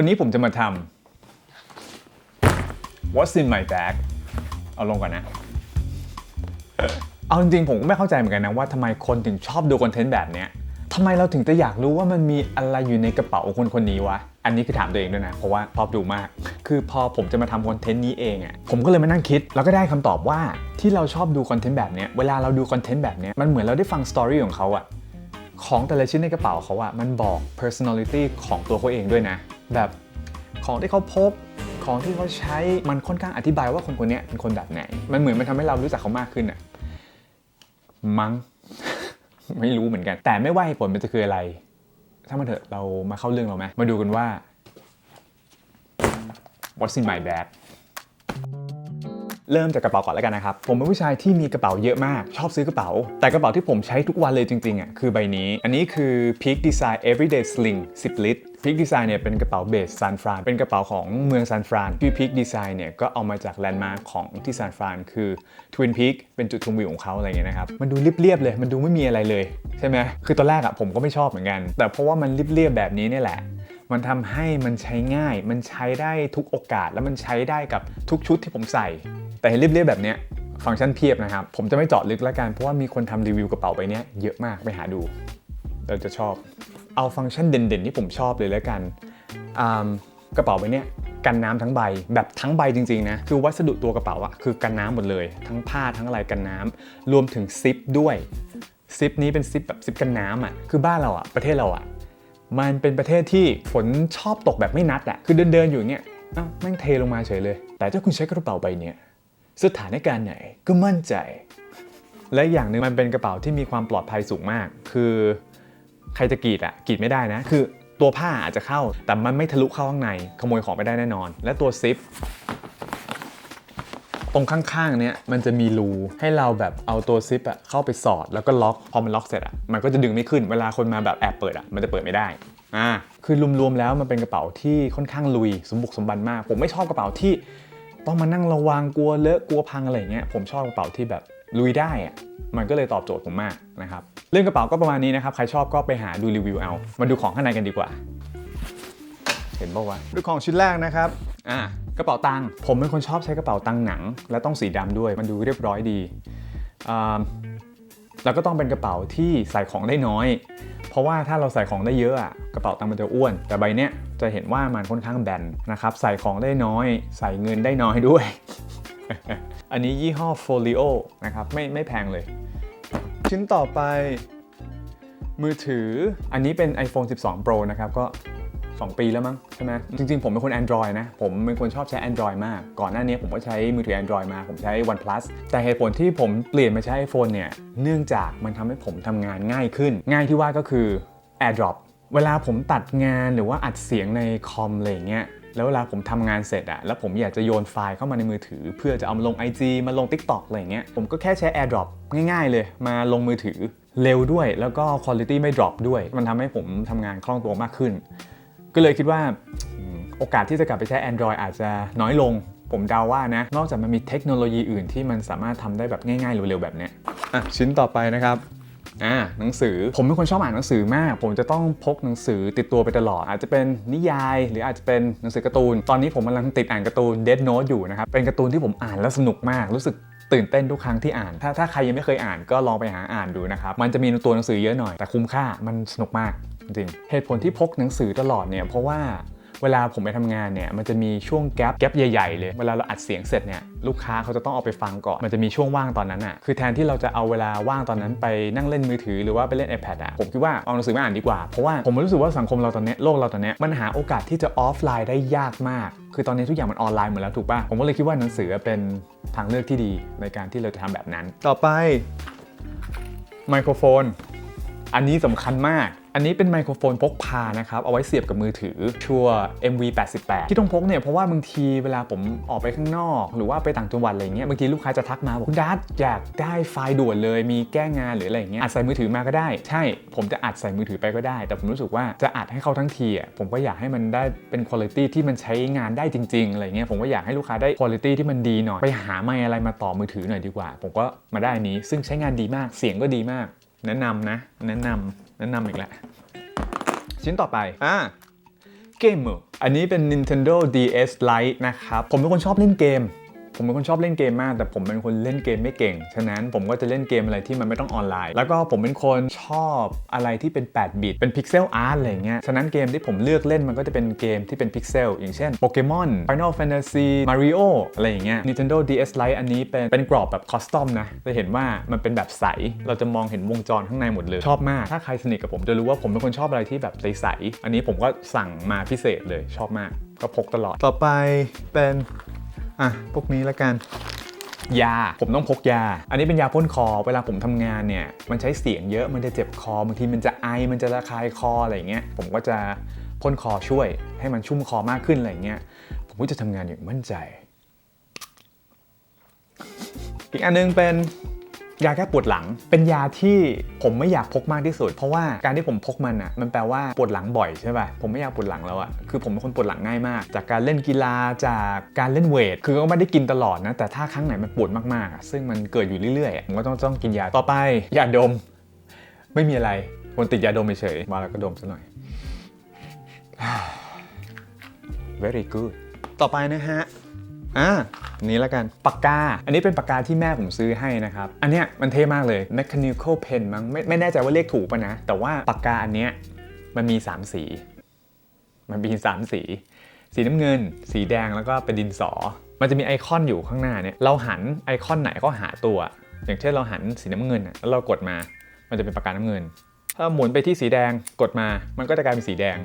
วันนี้ผมจะมาทำ What's in my bag เอาลงก่อนนะ เอาจริงๆผมก็ไม่เข้าใจเหมือนกันนะว่าทำไมคนถึงชอบดูคอนเทนต์แบบเนี้ยทำไมเราถึงจะอยากรู้ว่ามันมีอะไรอยู่ในกระเป๋าคนคนนี้วะ อันนี้คือถามตัวเองด้วยนะ เพราะว่าชอบดูมาก คือพอผมจะมาทำคอนเทนต์นี้เองอะ่ะ ผมก็เลยมานั่งคิด แล้วก็ได้คำตอบว่าที่เราชอบดูคอนเทนต์แบบเนี้ย เวลาเราดูคอนเทนต์แบบเนี้ย มันเหมือนเราได้ฟังสตอรี่ของเขาอะของแต่ละชิ้นในกระเป๋าเขาอะ มันบอก personality ของตัวเขาเองด้วยนะ แบบของที่เขาพบของที่เขาใช้มันค่อนข้างอธิบายว่าคนคนนี้เป็นคนแบบไหน มันเหมือนมันทำให้เรารู้จักเขามากขึ้นอะมั้ง ไม่รู้เหมือนกัน แต่ไม่ว่าเหตุผลมันจะคืออะไรถ้ามันเถอะเรามาเข้าเรื่องเราไหมมาดูกันว่า what's in my bag เริ่มจากกระเป๋าก่อนแล้วกันนะครับ ผมเป็นผู้ชายที่มีกระเป๋าเยอะมาก ชอบซื้อกระเป๋า แต่กระเป๋าที่ผมใช้ทุกวันเลยจริงๆอะคือใบนี้ อันนี้คือ Peak Design Everyday Sling 10 ลิตร Peak Design เนี่ยเป็นกระเป๋าเบสซานฟรานเป็นกระเป๋าของเมืองซานฟรานที่ Peak Design เนี่ยก็เอามาจากแลนด์มาร์คของที่ซานฟรานคือ Twin Peak เป็นจุดชมวิวของเขาอะไรเงี้ยนะครับมันดูเรียบๆเลย มันดูไม่มีอะไรเลย ใช่ไหมคือตอนแรกอะผมก็ไม่ชอบเหมือนกัน แต่เพราะว่ามันเรียบๆแบบนี้เนี่ยแหละ มันทำให้มันใช้ง่าย มันใช้ได้ทุกโอกาส แล้วมันใช้ได้กับทุกชุดที่ผมใส่ แต่เห็นเรียบๆแบบเนี้ยฟังก์ชันเพียบนะครับ ผมจะไม่เจาะลึกแล้วกันเพราะว่ามีคนทำรีวิวกระเป๋าใบนี้เยอะมากไปหาดู เราจะชอบ เอาฟังก์ชันเด่นๆ ที่ผมชอบเลยแล้วกันกระเป๋าใบนี้กันน้ำทั้งใบแบบทั้งใบจริงๆนะคือวัสดุตัวกระเป๋าอะคือกันน้ำหมดเลย ทั้งผ้าทั้งอะไรกันน้ำรวมถึงซิปด้วยซิปนี้เป็นซิปแบบซิปกันน้ำอะคือบ้านเราอะประเทศเราอะมันเป็นประเทศที่ฝนชอบตกแบบไม่นัดอะคือเดินเดินๆอยู่เงี้ยอ้าวแม่งเทลงมาเฉยเลย แต่ถ้าคุณใช้กระเป๋าใบเนี้ย สถานการณ์ไหนก็มั่นใจ และอย่างหนึ่งมันเป็นกระเป๋าที่มีความปลอดภัยสูงมาก คือใครจะกรีดอะกรีดไม่ได้นะ คือตัวผ้าอาจจะเข้า แต่มันไม่ทะลุเข้าข้างใน ขโมยของไปได้แน่นอน และตัวซิปตรงข้างๆ เนี้ยมันจะมีรูให้เราแบบเอาตัวซิปอะเข้าไปสอดแล้วก็ล็อก พอมันล็อกเสร็จอะมันก็จะดึงไม่ขึ้น เวลาคนมาแบบแอบเปิดอะมันจะเปิดไม่ได้ อ่า คือรวมๆ แล้วมันเป็นกระเป๋าที่ค่อนข้างลุย สมบุกสมบันมาก ผมไม่ชอบกระเป๋าที่ ต้องมานั่งระวังกลัวเลอะกลัวพังอะไรอย่างเงี้ยผมชอบกระเป๋าที่แบบลุยได้อะมันก็เลยตอบโจทย์ผมมากนะครับเรื่องกระเป๋าก็ประมาณนี้นะครับใครชอบก็ไปหาดูรีวิวเอามาดูของข้างในกันดีกว่า เห็นป่าวะดูของชิ้นแรกนะครับอ่ากระเป๋าตังค์ผมเป็นคนชอบใช้กระเป๋าตังค์หนัง และต้องสีดำด้วยมันดูเรียบร้อยดีอ่าแล้วก็ต้องเป็นกระเป๋าที่ใส่ของได้น้อย เพราะว่าถ้าเราใส่ของได้เยอะอะกระเป๋าตังค์มันจะอ้วน แต่ใบเนี้ย จะเห็นว่ามันค่อนข้างแบนนะครับ ใส่ของได้น้อย ใส่เงินได้น้อยด้วย อันนี้ยี่ห้อ Folio นะครับ ไม่ไม่แพงเลย ชิ้นต่อไป มือถือ อันนี้เป็น iPhone 12 Pro นะครับ ก็ 2 ปีแล้วมั้งใช่ไหมจริงๆ ผมเป็นคน Android นะ ผมเป็นคนชอบใช้ Android มาก ก่อนหน้านี้ผมก็ใช้มือถือ Android มา ผมใช้ OnePlus แต่เหตุผลที่ผมเปลี่ยนมาใช้ iPhone เนี่ย เนื่องจากมันทำให้ผมทำงานง่ายขึ้น ง่ายที่ว่าก็คือ AirDrop เวลาผมตัดงานหรือว่าอัดเสียงในคอมอะไรเงี้ยแล้วเวลาผมทำงานเสร็จอะแล้วผมอยากจะโยนไฟล์เข้ามาในมือถือ เพื่อจะเอามาลง IG มาลง TikTok อะไรเงี้ยผมก็แค่ใช้ AirDrop ง่ายๆเลย มาลงมือถือเร็วด้วย แล้วก็ quality ไม่ drop ด้วย มันทำให้ผมทำงานคล่องตัวมากขึ้น ก็เลยคิดว่าโอกาสที่จะกลับไปใช้ Android อาจจะน้อยลง ผมเดาว่านะ นอกจากมันมีเทคโนโลยีอื่นที่มันสามารถทำได้แบบง่ายๆเร็วๆแบบเนี้ยอะชิ้นต่อไปนะครับ อ่าหนังสือผมเป็นคนชอบอ่านหนังสือมาก ผมจะต้องพกหนังสือติดตัวไปตลอด อาจจะเป็นนิยาย หรืออาจจะเป็นหนังสือการ์ตูน ตอนนี้ผมกำลังติดอ่านการ์ตูน Dead Note อยู่นะครับเป็นการ์ตูนที่ผมอ่านแล้วสนุกมากรู้สึกตื่นเต้นทุกครั้งที่อ่าน ถ้าถ้าใครยังไม่เคยอ่านก็ลองไปหาอ่านดูนะครับ มันจะมีตัวหนังสือเยอะหน่อย แต่คุ้มค่า มันสนุกมากจริง เหตุผลที่พกหนังสือตลอดเนี่ย เพราะว่า เวลาผมไปทำงานเนี่ยมันจะมีช่วงแกลบแกลบใหญ่ๆ เลย เวลาเราอัดเสียงเสร็จเนี่ยลูกค้าเขาจะต้องเอาไปฟังก่อน มันจะมีช่วงว่างตอนนั้นอะคือแทนที่เราจะเอาเวลาว่างตอนนั้นไปนั่งเล่นมือถือหรือว่าไปเล่น iPad อะผมคิดว่าเอาหนังสือมาอ่านดีกว่า เพราะว่าผมรู้สึกว่าสังคมเราตอนเนี้ยโลกเราตอนเนี้ยมันหาโอกาสที่จะออฟไลน์ได้ยากมาก คือตอนนี้ทุกอย่างมันออนไลน์หมดแล้วถูกป่ะผมก็เลยคิดว่าหนังสือเป็นทางเลือกที่ดีในการที่เราจะทำแบบนั้น ต่อไปไมโครโฟน อันนี้สำคัญมาก อันนี้เป็นไมโครโฟนพกพานะครับ เอาไว้เสียบกับมือถือชัว MV88 ที่ต้องพกเนี่ย เพราะว่าบางทีเวลาผมออกไปข้างนอก หรือว่าไปต่างจังหวัดอะไรเงี้ย บางทีลูกค้าจะทักมาบอกคุณดัตอยากได้ไฟล์ด่วนเลย มีแก้งานหรืออะไรเงี้ย อัดใส่มือถือมาก็ได้ ใช่ ผมจะอัดใส่มือถือไปก็ได้ แต่ผมรู้สึกว่าจะอัดให้เขาทั้งทีอะ ผมก็อยากให้มันได้เป็นคุณภาพที่มันใช้งานได้จริงๆอะไรเงี้ย ผมก็อยากให้ลูกค้าได้คุณภาพที่มันดีหน่อย ไปหาไมอะไรมาต่อมือถือหน่อยดีกว่า ผมก็มาได้นนี้ ซึ่งใช้งานดีมาก เสียงก็ดีมาก แนะนำนะ แนะนำแนะนำอีกแล้วชิ้นต่อไปอ่า Gamer อันนี้เป็น Nintendo DS Lite นะครับ ผมเป็นคนชอบเล่นเกม ผมเป็นคนชอบเล่นเกมมาก แต่ผมเป็นคนเล่นเกมไม่เก่ง ฉะนั้นผมก็จะเล่นเกมอะไรที่มันไม่ต้องออนไลน์ แล้วก็ผมเป็นคนชอบอะไรที่เป็น 8 บิต เป็นพิกเซลอาร์ตอะไรเงี้ย ฉะนั้นเกมที่ผมเลือกเล่นมันก็จะเป็นเกมที่เป็นพิกเซลอย่างเช่นโปเกมอน Final Fantasy Mario อะไรอย่างเงี้ย Nintendo DS Lite อันนี้เป็นเป็นกรอบแบบคอสตอมนะ จะเห็นว่ามันเป็นแบบใส เราจะมองเห็นวงจรข้างในหมดเลย ชอบมาก ถ้าใครสนิทกับผมจะรู้ว่าผมเป็นคนชอบอะไรที่แบบใสๆ อันนี้ผมก็สั่งมาพิเศษเลยชอบมาก ก็พกตลอด ต่อไปเป็น อะพวกนี้ละกันยา ผมต้องพกยา อันนี้เป็นยาพ่นคอ เวลาผมทำงานเนี่ย มันใช้เสียงเยอะ มันจะเจ็บคอ บางทีมันจะไอ มันจะระคายคออะไรเงี้ย ผมก็จะพ่นคอช่วย ให้มันชุ่มคอมากขึ้นอะไรเงี้ย ผมก็จะทำงานอย่างมั่นใจ อีกอันนึงเป็น ยาแก้ปวดหลัง เป็นยาที่ผมไม่อยากพกมากที่สุด เพราะว่าการที่ผมพกมันอะมันแปลว่าปวดหลังบ่อยใช่ป่ะผมไม่อยากปวดหลังแล้วอะคือผมเป็นคนปวดหลังง่ายมาก จากการเล่นกีฬาจากการเล่นเวท คือก็ไม่ได้กินตลอดนะแต่ถ้าครั้งไหนมันปวดมากๆอะซึ่งมันเกิดอยู่เรื่อยๆผมก็ต้องต้องกินยาต่อไปยาดม ไม่มีอะไรคนติดยาดมเฉยมาแล้วก็ดมซะหน่อย very good ต่อไปนะฮะ อ่าอันนี้แล้วกันปากกา อันนี้เป็นปากกาที่แม่ผมซื้อให้นะครับ อันเนี้ยมันเท่มากเลย mechanical pen มั้งไม่ไม่แน่ใจว่าเรียกถูกปะนะ แต่ว่าปากกาอันเนี้ยมันมี 3 สี มันมี3สี สีน้ำเงิน สีแดงแล้วก็เป็นดินสอ มันจะมีไอคอนอยู่ข้างหน้าเนี่ยเราหันไอคอนไหนก็หาตัว อย่างเช่นเราหันสีน้ำเงินอะแล้วเรากดมา มันจะเป็นปากกาน้ำเงิน ถ้าหมุนไปที่สีแดงกดมา มันก็จะกลายเป็นสีแดง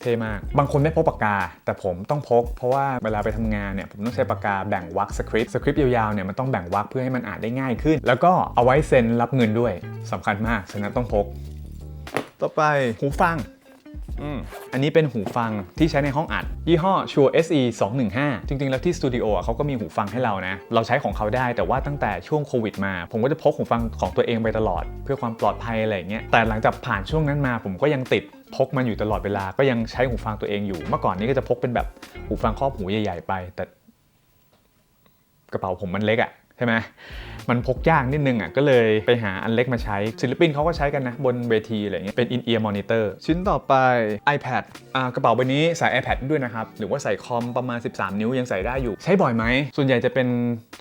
เท่มาก บางคนไม่พกปากกา แต่ผมต้องพก เพราะว่าเวลาไปทำงานเนี่ยผมต้องใช้ปากกาแบ่งวรรคสคริปต์สคริปต์ยาวๆเนี่ยมันต้องแบ่งวรรคเพื่อให้มันอ่านได้ง่ายขึ้น แล้วก็เอาไว้เซ็นรับเงินด้วยสำคัญมากฉะนั้นต้องพก ต่อไปหูฟังอันนี้เป็นหูฟังที่ใช้ในห้องอัด ยี่ห้อ Shure SE 215 จริง ๆ แล้วที่สตูดิโออะเขาก็มีหูฟังให้เรานะ เราใช้ของเขาได้แต่ว่าตั้งแต่ช่วงโควิดมา ผมก็จะพกหูฟังของตัวเองไปตลอด เพื่อความปลอดภัยอะไรเงี้ยแต่หลังจากผ่านช่วงนั้นมาผมก็ยังติด พกมันอยู่ตลอดเวลาก็ยังใช้หูฟังตัวเองอยู่ เมื่อก่อนนี้ก็จะพกเป็นแบบหูฟังครอบหูใหญ่ ๆ ไป แต่กระเป๋าผมมันเล็กอะ่ะ ช่ไหมมันพกยากนิดนึงอะก็เลยไปหาอันเล็กมาใช้ ศิลปินเขาก็ใช้กันนะ บนเวทีอะไรเงี้ยเป็น in-ear monitor ชิ้นต่อไป iPad อ่ากระเป๋าใบนี้ใส่ iPad ด้วยนะครับ หรือว่าใส่คอมประมาณ 13 นิ้วยังใส่ได้อยู่ ใช้บ่อยไหม ส่วนใหญ่จะเป็น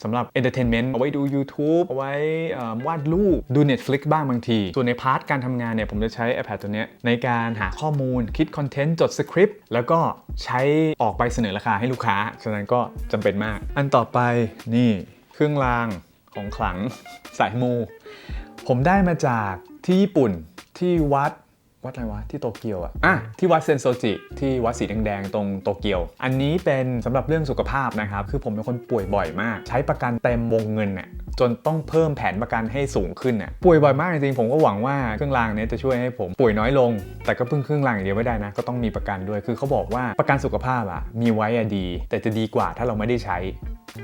สำหรับ entertainment เอาไว้ดู YouTube เอาไว้วาดรูปดู Netflix บ้างบางที ส่วนในพาร์ทการทำงานเนี่ยผมจะใช้ iPad ตัวเนี้ยในการหาข้อมูลคิดคอนเทนต์จดสคริปต์แล้วก็ใช้ออกไปเสนอราคาให้ลูกค้าฉะนั้นก็จำเป็นมาก อันต่อไปนี่ เครื่องรางของขลังสายมู ผมได้มาจากที่ญี่ปุ่นที่วัด วัดอะไรวะที่โตเกียวอะอะที่วัดเซนโซจิที่วัดสีแดงๆตรงโตเกียว อันนี้เป็นสำหรับเรื่องสุขภาพนะครับ คือผมเป็นคนป่วยบ่อยมาก ใช้ประกันเต็มวงเงินน่ะจนต้องเพิ่มแผนประกันให้สูงขึ้นน่ะป่วยบ่อยมากจริงๆผมก็หวังว่าเครื่องรางเนี้ยจะช่วยให้ผมป่วยน้อยลง แต่ก็เพิ่งเครื่องรางอย่างเดียวไม่ได้นะ ก็ต้องมีประกันด้วยคือเขาบอกว่าประกันสุขภาพอะมีไว้อะดี แต่จะดีกว่าถ้าเราไม่ได้ใช้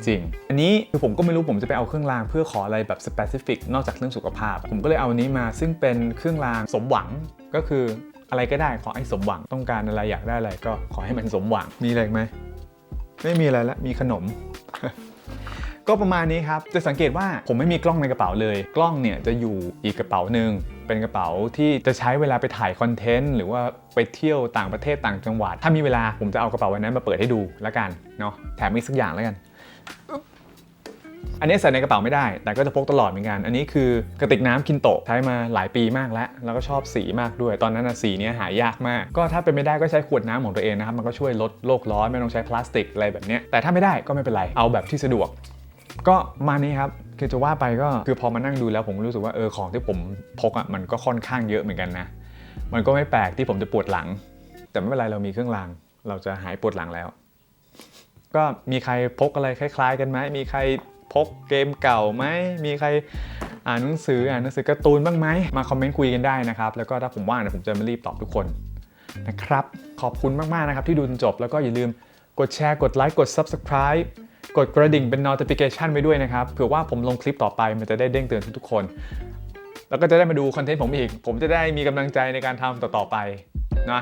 จริง อันนี้คือผมก็ไม่รู้ผมจะไปเอาเครื่องรางเพื่อขออะไรแบบ specific นอกจากเรื่องสุขภาพ ผมก็เลยเอาอันนี้มาซึ่งเป็นเครื่องรางสมหวัง ก็คืออะไรก็ได้ขอให้สมหวังต้องการอะไรอยากได้อะไรก็ขอให้มันสมหวังมีอะไรไหมไม่มีอะไรละมีขนม ก็ประมาณนี้ครับ จะสังเกตว่าผมไม่มีกล้องในกระเป๋าเลย กล้องเนี่ยจะอยู่อีกกระเป๋าหนึ่งเป็นกระเป๋าที่จะใช้เวลาไปถ่ายคอนเทนต์หรือว่าไปเที่ยวต่างประเทศต่างจังหวัด ถ้ามีเวลาผมจะเอากระเป๋าใบนั้นมาเปิดให้ดูแล้วกันเนาะแถมอีกสักอย่างแล้วกัน อันนี้ใส่ในกระเป๋าไม่ได้ แต่ก็จะพกตลอดเหมือนกัน อันนี้คือกระติกน้ำคินโตใช้มาหลายปีมากแล้ว แล้วก็ชอบสีมากด้วย ตอนนั้นสีนี้หายากมาก ก็ถ้าเป็นไม่ได้ก็ใช้ขวดน้ำของตัวเองนะครับ มันก็ช่วยลดโลกร้อนไม่ต้องใช้พลาสติกอะไรแบบนี้ แต่ถ้าไม่ได้ก็ไม่เป็นไร เอาแบบที่สะดวก ก็มานี้ครับคือจะว่าไปก็คือพอมานั่งดูแล้วผมรู้สึกว่าเออของที่ผมพกอะมันก็ค่อนข้างเยอะเหมือนกันนะ มันก็ไม่แปลกที่ผมจะปวดหลัง แต่ไม่เป็นไรเรามีเครื่องราง เราจะหายปวดหลังแล้ว ก็มีใครพกอะไรคล้าย ๆ กันไหมมีใคร พกเกมเก่าไหมมีใครอ่านหนังสืออ่านหนังสือการ์ตูนบ้างไหมมาคอมเมนต์คุยกันได้นะครับ แล้วก็ถ้าผมว่างเดี๋ยผมจะมารีบตอบทุกคนนะครับ ขอบคุณมาก ๆ นะครับที่ดูจนจบแล้วก็อย่าลืมกดแชร์ กดไลค์ กด Subscribe กดกระดิ่งเป็น notification ไว้ด้วยนะครับ เผื่อว่าผมลงคลิปต่อไปมันจะได้เด้งเตือนทุกๆคน แล้วก็จะได้มาดูคอนเทนต์ผมอีก ผมจะได้มีกำลังใจในการทำต่อๆไปนะ